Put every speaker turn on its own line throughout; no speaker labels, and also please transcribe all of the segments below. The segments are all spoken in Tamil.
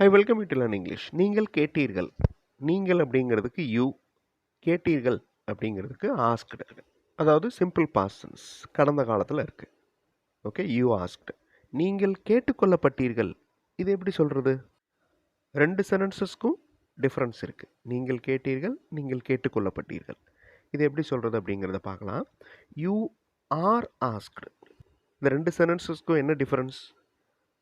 Hi welcome to learn English நீங்கள் கேட்டீர்கள். நீங்கள் அப்படிங்கிறதுக்கு யூ கேட்டீர்கள் அப்படிங்கிறதுக்கு ஆஸ்க்டு அதாவது சிம்பிள் பாசன்ஸ் கடந்த காலத்தில் இருக்குது ஓகே யூ ஆஸ்க்டு நீங்கள் கேட்டுக்கொள்ளப்பட்டீர்கள். இது எப்படி சொல்கிறது ரெண்டு சென்டென்சஸ்க்கும் டிஃப்ரென்ஸ் இருக்குது நீங்கள் கேட்டீர்கள் நீங்கள் கேட்டுக்கொள்ளப்பட்டீர்கள். இது எப்படி சொல்கிறது அப்படிங்கிறத பார்க்கலாம். யூ ஆர் ஆஸ்க்டு இந்த ரெண்டு சென்டென்சஸ்க்கும் என்ன டிஃப்ரென்ஸ்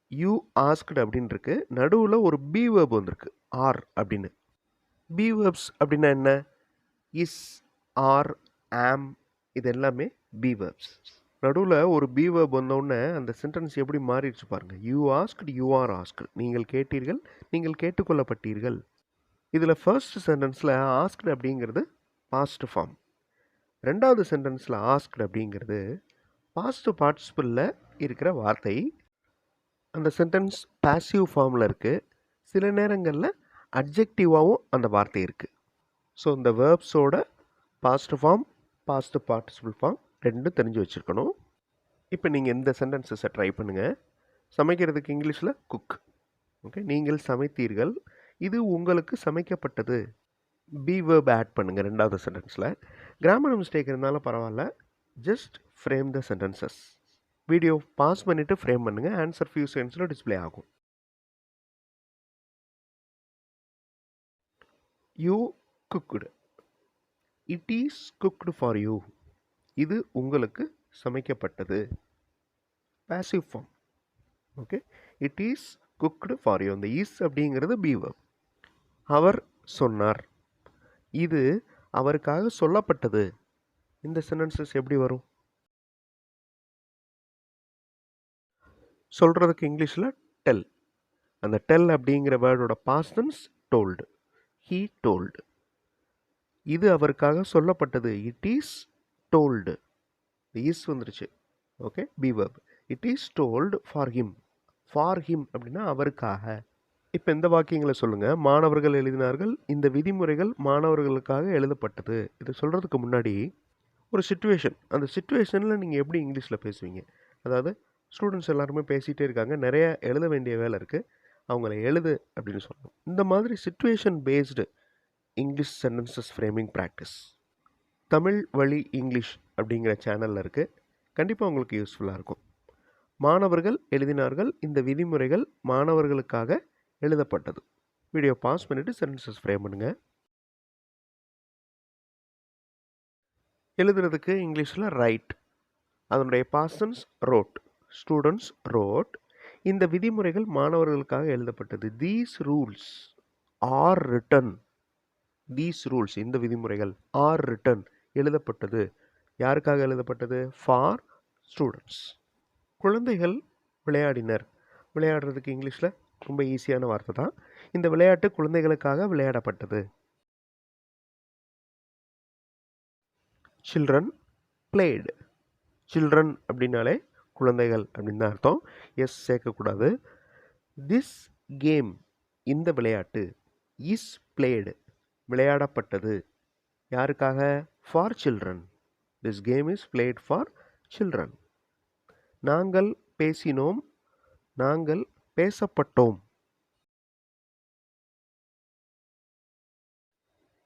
யூ ஆஸ்க்டு அப்படின்னு இருக்கு நடுவில் ஒரு பி வேர்ப் வந்திருக்கு. ஆர் அப்படின்னு. பி வேர்ப்ஸ் அப்படின்னா என்ன? இஸ் ஆர் ஆம் இது எல்லாமே பி வேர்ப்ஸ் நடுவில் ஒரு பி வேர்ப் வந்தோடனே அந்த சென்டென்ஸ் எப்படி மாறிடுச்சு பாருங்கள் you asked you are asked நீங்கள் கேட்டீர்கள் நீங்கள் கேட்டுக்கொள்ளப்பட்டீர்கள். இதில் ஃபர்ஸ்ட் சென்டென்ஸில் ஆஸ்க்டு அப்படிங்கிறது பாஸ்ட் ஃபார்ம் ரெண்டாவது சென்டென்ஸில் ஆஸ்க்டு அப்படிங்கிறது பாஸ்ட் பார்ட்டிசிபிளில் இருக்கிற வார்த்தை. அந்த சென்டென்ஸ் பாசிவ் ஃபார்மில் இருக்குது சில நேரங்களில் அட்ஜெக்டிவாகவும் அந்த வார்த்தை இருக்குது ஸோ இந்த வேர்ப்ஸோட past form past participle form ரெண்டும் தெரிஞ்சு வச்சுருக்கணும். இப்போ நீங்கள் இந்த சென்டென்சஸை ட்ரை பண்ணுங்கள் சமைக்கிறதுக்கு இங்கிலீஷில் குக் ஓகே நீங்கள் சமைத்தீர்கள். இது உங்களுக்கு சமைக்கப்பட்டது. பி வேர்ப் ஆட் பண்ணுங்கள் ரெண்டாவது சென்டென்ஸில் கிராமர் மிஸ்டேக் இருந்தாலும் பரவாயில்ல. Just frame the sentences video pause பண்ணிவிட்டு ஃப்ரேம் பண்ணுங்கள் ஆன்சர் ஃபியூ செகண்ட்ஸில் டிஸ்ப்ளே ஆகும். You cooked it is cooked for you இது உங்களுக்கு சமைக்கப்பட்டது. Passive form okay it is cooked for you அந்த இஸ் அப்படிங்கிறது பீவர் அவர் சொன்னார். இது அவருக்காக சொல்லப்பட்டது. இந்த சென்டென்சஸ் எப்படி வரும்? சொல்கிறதுக்கு இங்கிலீஷில் டெல் அந்த டெல் அப்படிங்கிற வேர்டோட past tense told he told இது அவருக்காக சொல்லப்பட்டது. இட் இஸ் டோல்டு இஸ் வந்துருச்சு. Okay be verb it is told for him for him அப்படின்னா அவருக்காக. இப்போ இந்த வாக்கியங்களை சொல்லுங்கள் மாணவர்கள் எழுதினார்கள். இந்த விதிமுறைகள் மாணவர்களுக்காக எழுதப்பட்டது. இது சொல்கிறதுக்கு முன்னாடி ஒரு சுச்சுவேஷன் அந்த சுச்சுவேஷனில் நீங்கள் எப்படி இங்கிலீஷில் பேசுவீங்க? அதாவது ஸ்டூடெண்ட்ஸ் எல்லாருமே பேசிகிட்டே இருக்காங்க. நிறைய எழுத வேண்டிய வேலை இருக்குது அவங்கள எழுது அப்படின்னு சொல்லணும். இந்த மாதிரி situation based English sentences framing practice Tamil வழி இங்கிலீஷ் அப்படிங்கிற சேனலில் இருக்குது கண்டிப்பாக உங்களுக்கு யூஸ்ஃபுல்லாக இருக்கும். மாணவர்கள் எழுதினார்கள். இந்த விதிமுறைகள் மாணவர்களுக்காக எழுதப்பட்டது. வீடியோ பாஸ் பண்ணிவிட்டு சென்டென்சஸ் ஃப்ரேம் பண்ணுங்கள் எழுதுறதுக்கு இங்கிலீஷில் ரைட் அதனுடைய பாசன்ஸ் ரோட் ஸ்டூடெண்ட்ஸ் ரோட் இந்த விதிமுறைகள் மாணவர்களுக்காக எழுதப்பட்டது. These rules are written these rules இந்த விதிமுறைகள் ஆர் ரிட்டன் எழுதப்பட்டது. யாருக்காக எழுதப்பட்டது? ஃபார் ஸ்டூடெண்ட்ஸ் குழந்தைகள் விளையாடினர். விளையாடுறதுக்கு இங்கிலீஷில் ரொம்ப ஈஸியான வார்த்தை தான். இந்த விளையாட்டு குழந்தைகளுக்காக விளையாடப்பட்டது. சில்ட்ரன் பிளேடு சில்ட்ரன் அப்படின்னாலே குழந்தைகள் அப்படின்னு தான் அர்த்தம். எஸ் சேர்க்கக்கூடாது. திஸ் கேம் இந்த விளையாட்டு இஸ் பிளேடு விளையாடப்பட்டது. யாருக்காக? For children this game is played for children நாங்கள் பேசினோம். நாங்கள் பேசப்பட்டோம்.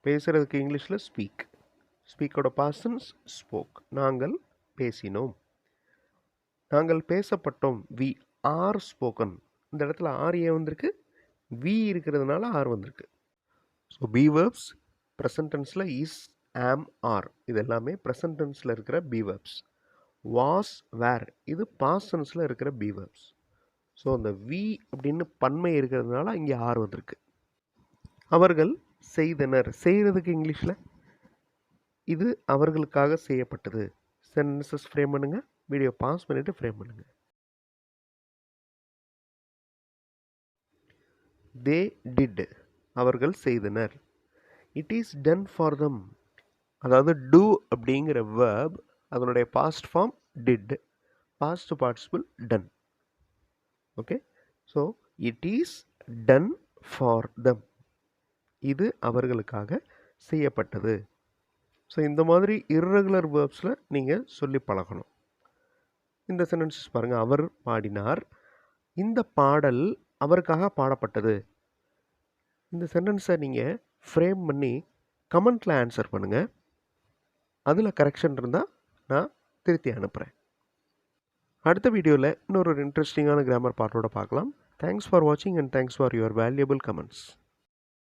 பேசுகிறதுக்கு இங்கிலீஷில் ஸ்பீக் ஸ்பீக்கோட பாசன்ஸ் ஸ்போக் நாங்கள் பேசினோம். நாங்கள் பேசப்பட்டோம். We are spoken. இந்த இடத்துல ஆர் ஏ வந்திருக்கு. வி இருக்கிறதுனால ஆர் வந்திருக்கு. ஸோ பி வேர்ப்ஸ் ப்ரெசன்டென்ஸில் இஸ் ஆம் ஆர் இது எல்லாமே ப்ரெசன்டென்ஸில் இருக்கிற பி வேர்ப்ஸ் வாஸ் வேர் இது பாசன்ஸில் இருக்கிற பி வேர்ப்ஸ் ஸோ அந்த வி அப்படின்னு பன்மை இருக்கிறதுனால இங்கே ஆர் வந்திருக்கு. அவர்கள் செய்தனர். செய்கிறதுக்கு இங்கிலீஷில்? இது அவர்களுக்காக செய்யப்பட்டது. சென்டென்சஸ் ஃப்ரேம் பண்ணுங்கள் வீடியோ பாஸ் பண்ணிவிட்டு ஃப்ரேம் பண்ணுங்கள் தே டிட் அவர்கள் செய்தனர். It is done for them அதாவது டூ அப்படிங்கிற வேர்ப் அதனுடைய past form did past participle done okay so it is done for them இது அவர்களுக்காக செய்யப்பட்டது. ஸோ இந்த மாதிரி இர்ரெகுலர் வேர்ப்ஸில் நீங்கள் சொல்லி பழகணும். இந்த சென்டென்சஸ் பாருங்கள் அவர் பாடினார். இந்த பாடல் அவருக்காக பாடப்பட்டது. இந்த சென்டென்ஸை நீங்கள் ஃப்ரேம் பண்ணி கமெண்ட்டில் ஆன்சர் பண்ணுங்கள் அதில் கரெக்ஷன் இருந்தால் நான் திருத்தி அனுப்புகிறேன் அடுத்த வீடியோவில் இன்னொரு இன்ட்ரெஸ்டிங்கான கிராமர் பாட்டோட பார்க்கலாம். தேங்க்ஸ் ஃபார் வாட்சிங் and thanks for your valuable comments